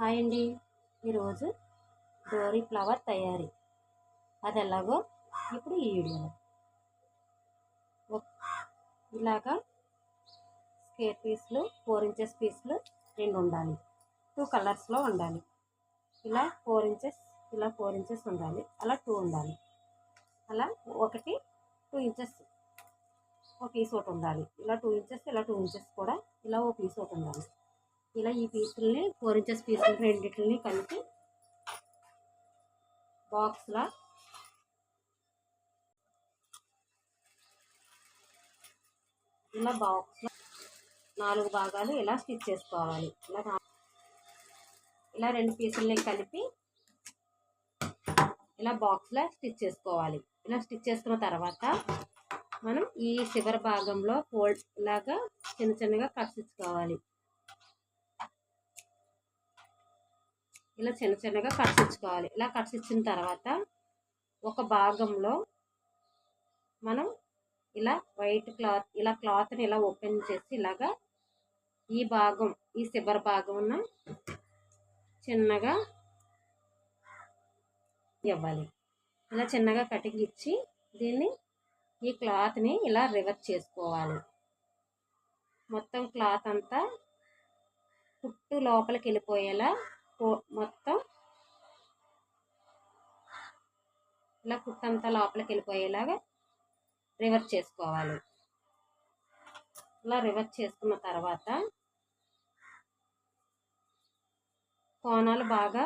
Hi అండి. ఈరోజు డోరీ ఫ్లవర్ తయారీ. అది ఎలాగో ఇప్పుడు ఈ వీడియోలో. ఇలాగా స్కేర్ పీస్లు ఫోర్ ఇంచెస్ పీస్లు రెండు ఉండాలి. టూ కలర్స్లో ఉండాలి. ఇలా ఫోర్ ఇంచెస్ ఇలా ఫోర్ ఇంచెస్ ఉండాలి. అలా టూ ఉండాలి. అలా ఒకటి టూ ఇంచెస్ ఒక పీస్ ఒకటి ఉండాలి. ఇలా టూ ఇంచెస్ ఇలా టూ ఇంచెస్ కూడా ఇలా ఓ పీస్ ఒకటి ఉండాలి. ఇలా ఈ పీసుల్ని ఫోర్ ఇంచెస్ పీసులు రెండింటిని కలిపి బాక్స్లా ఇలా బాక్స్లో నాలుగు భాగాలు ఇలా స్టిచ్ చేసుకోవాలి. ఇలా ఇలా రెండు పీసుల్ని కలిపి ఇలా బాక్స్లో స్టిచ్ చేసుకోవాలి. ఇలా స్టిచ్ చేసుకున్న తర్వాత మనం ఈ చివరి భాగంలో ఫోల్డ్ ఇలాగా చిన్న చిన్నగా కట్స్ ఇచ్చుకోవాలి ఇలా చిన్న చిన్నగా కట్స్ ఇచ్చుకోవాలి. ఇలా కట్స్ ఇచ్చిన తర్వాత ఒక భాగంలో మనం ఇలా వైట్ క్లాత్ ఇలా క్లాత్ని ఇలా ఓపెన్ చేసి ఇలాగా ఈ భాగం ఈ చివరి భాగం చిన్నగా ఇవ్వాలి. ఇలా చిన్నగా కటింగ్ ఇచ్చి దీన్ని ఈ క్లాత్ని ఇలా రివర్స్ చేసుకోవాలి. మొత్తం క్లాత్ అంతా కుట్టు లోపలికి వెళ్ళిపోయేలా మొత్తం ఇలా కుట్టంతా లోపలికి వెళ్ళిపోయేలాగా రివర్స్ చేసుకోవాలి. ఇలా రివర్స్ చేసుకున్న తర్వాత కోణాలు బాగా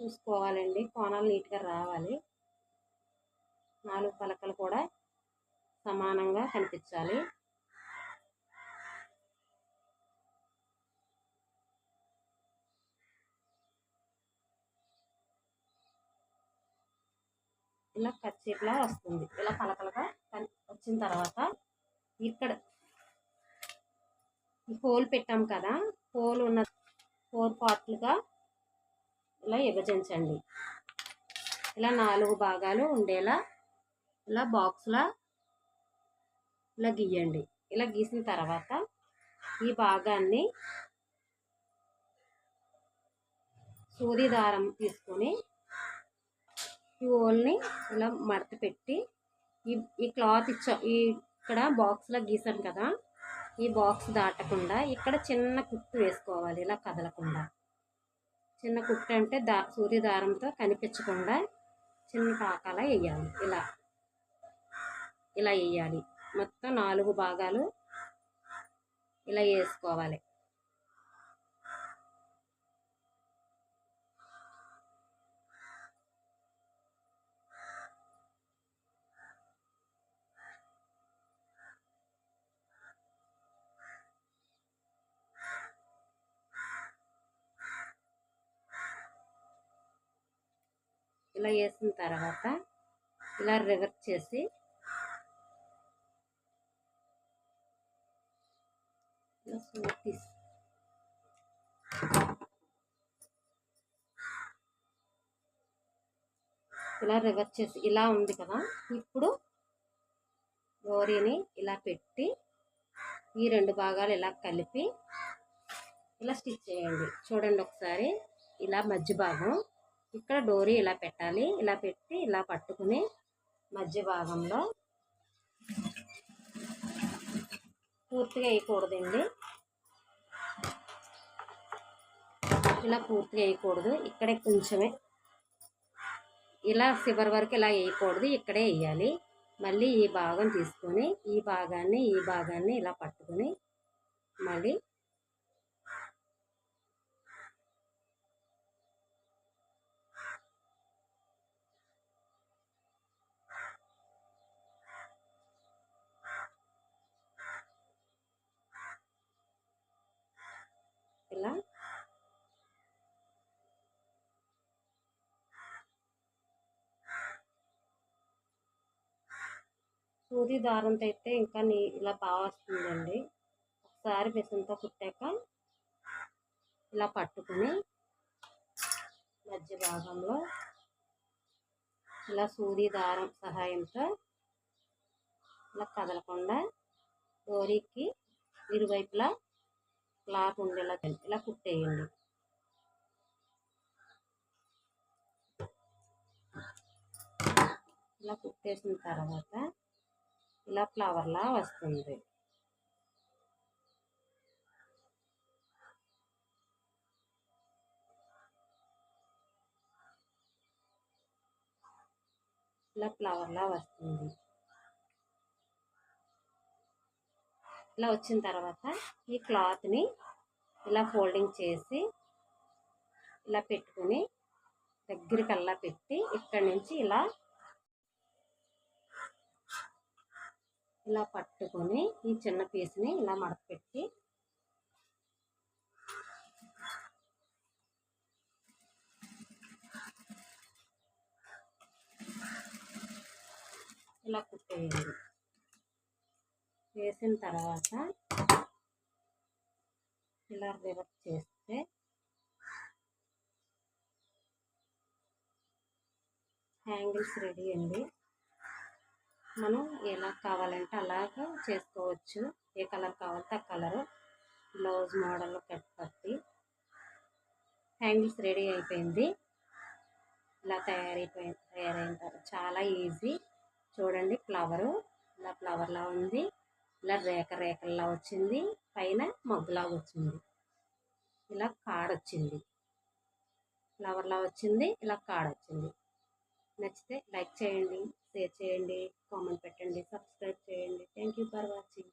చూసుకోవాలండి. కోణాలు నీట్గా రావాలి. నాలుగు పలకలు కూడా సమానంగా కనిపించాలి. ఇలా కచ్చేట్లా వస్తుంది. ఇలా పలకలుగా వచ్చిన తర్వాత ఇక్కడ హోల్ పెట్టాం కదా హోల్ ఉన్న ఫోర్ పార్ట్లుగా ఇలా విభజించండి. ఇలా నాలుగు భాగాలు ఉండేలా ఇలా బాక్స్లా ఇలా గీయండి. ఇలా గీసిన తర్వాత ఈ భాగాన్ని సూది దారం తీసుకొని ఈ ఓల్ని ఇలా మడత పెట్టి ఈ ఈ క్లాత్ ఇచ్చా ఈ ఇక్కడ బాక్స్లో గీసాను కదా ఈ బాక్స్ దాటకుండా ఇక్కడ చిన్న కుట్టు వేసుకోవాలి ఇలా కదలకుండా. చిన్న కుట్టు అంటే దా సూది దారంతో కనిపించకుండా చిన్న పాకాల వేయాలి ఇలా. ఇలా వేయాలి. మొత్తం నాలుగు భాగాలు ఇలా వేసుకోవాలి. ఇలా వేసిన తర్వాత ఇలా రివర్స్ చేసి ఇలా తీసి ఇలా రివర్స్ చేసి ఇలా ఉంది కదా ఇప్పుడు గోరీని ఇలా పెట్టి ఈ రెండు భాగాలు ఇలా కలిపి ఇలా స్టిచ్ చేయండి. చూడండి ఒకసారి ఇలా మధ్య భాగం ఇక్కడ డోరీ ఇలా పెట్టాలి. ఇలా పెట్టి ఇలా పట్టుకుని మధ్య భాగంలో పూర్తిగా వేయకూడదండి. ఇలా పూర్తిగా వేయకూడదు. ఇక్కడే కొంచెమే. ఇలా చివరి వరకు ఇలా వేయకూడదు. ఇక్కడే వేయాలి. మళ్ళీ ఈ భాగం తీసుకొని ఈ భాగాన్ని ఈ భాగాన్ని ఇలా పట్టుకొని మళ్ళీ ఇలా సూది దారంతో అయితే ఇంకా నీ ఇలా బాగా వస్తుందండి. ఒకసారి మిషన్తో కుట్టాక ఇలా పట్టుకుని మధ్య భాగంలో ఇలా సూది దారం సహాయంతో ఇలా కదలకుండా డోరీకి ఇరువైపులా క్లాత్ ఉండేలా ఇలా కుట్టేయండి. ఇలా కుట్టేసిన తర్వాత ఇలా ఫ్లవర్లా వస్తుంది. ఇలా ఫ్లవర్లా వస్తుంది. ఇలా వచ్చిన తర్వాత ఈ క్లాత్ని ఇలా ఫోల్డింగ్ చేసి ఇలా పెట్టుకొని దగ్గరికల్లా పెట్టి ఇక్కడి నుంచి ఇలా ఇలా పట్టుకొని ఈ చిన్న పీస్ని ఇలా మడతపెట్టి ఇలా కుట్టేయండి. వేసిన తర్వాత ఇలా రివర్స్ చేస్తే హ్యాంగిల్స్ రెడీ అండి. మనం ఎలా కావాలంటే అలాగా చేసుకోవచ్చు. ఏ కలర్ కావాలంటే ఆ కలరు. బ్లౌజ్ మోడల్ కట్ పట్టి హ్యాంగిల్స్ రెడీ అయిపోయింది. ఇలా తయారైపోయి తయారైన తర్వాత చాలా ఈజీ. చూడండి ఫ్లవరు. ఇలా ఫ్లవర్లా ఉంది. ఇలా రేఖ రేఖల్లా వచ్చింది. పైన మగ్గులాగా వచ్చింది. ఇలా కాడొచ్చింది. ఫ్లవర్లా వచ్చింది. ఇలా కాడొచ్చింది. నచ్చితే లైక్ చేయండి షేర్ చేయండి కామెంట్ పెట్టండి సబ్స్క్రైబ్ చేయండి. Thank you for watching.